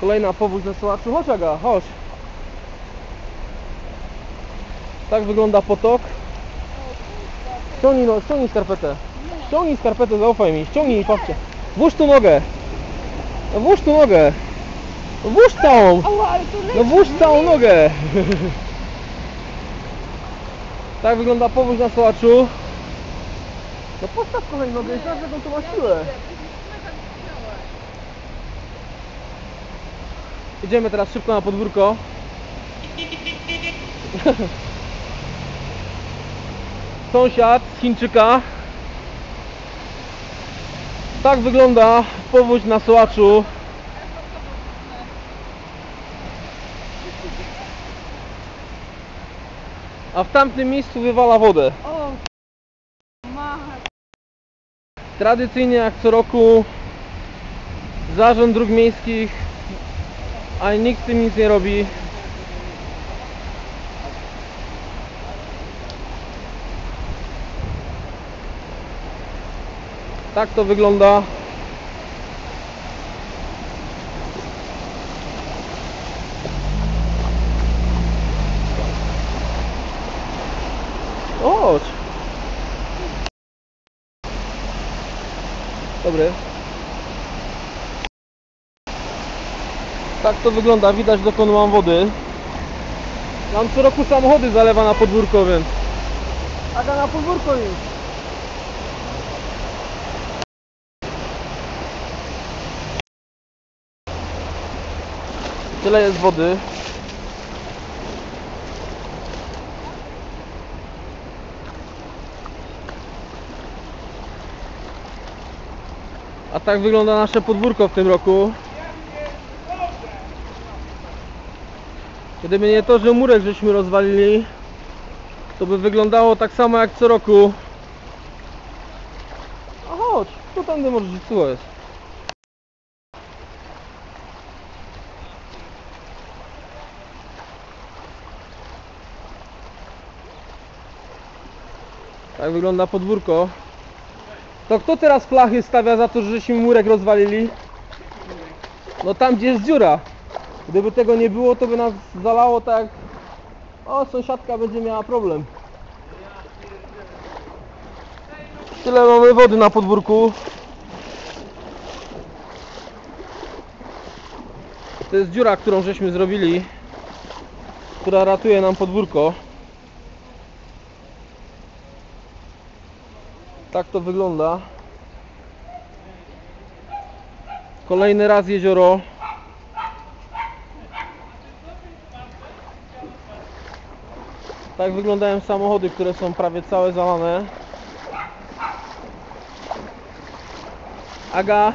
Kolejna powódź na Sołaczu. Chodź Aga, chodź. Tak wygląda potok. Ściągnij, no, ściągnij skarpetę. Ściągnij skarpetę, zaufaj mi. Ściągnij papcie. Włóż tu nogę. No włóż tu nogę. No włóż całą. No włóż całą nogę. Tak wygląda powódź na Sołaczu. No postaw kochaj nogę, znasz jaką to ma siłę. Idziemy teraz szybko na podwórko. Sąsiad z Chińczyka. Tak wygląda powódź na Sołaczu. A w tamtym miejscu wywala wodę. Tradycyjnie jak co roku Zarząd Dróg Miejskich, a nikt z tym nic nie robi. Tak to wygląda. Chodź. Dobry. Tak to wygląda, widać dokąd mam wody. Mam co roku samochody zalewa na podwórko, więc... Aga na podwórko już. Tyle jest wody. A tak wygląda nasze podwórko w tym roku. Gdyby nie to, że murek żeśmy rozwalili, to by wyglądało tak samo jak co roku. A chodź, tu tędy iść, co jest. Tak wygląda podwórko. To kto teraz flachy stawia za to, że żeśmy murek rozwalili? No tam gdzie jest dziura. Gdyby tego nie było, to by nas zalało tak. O, sąsiadka będzie miała problem. Tyle mamy wody na podwórku. To jest dziura, którą żeśmy zrobili, która ratuje nam podwórko. Tak to wygląda. Kolejny raz jezioro. Tak wyglądają samochody, które są prawie całe zalane. Aga,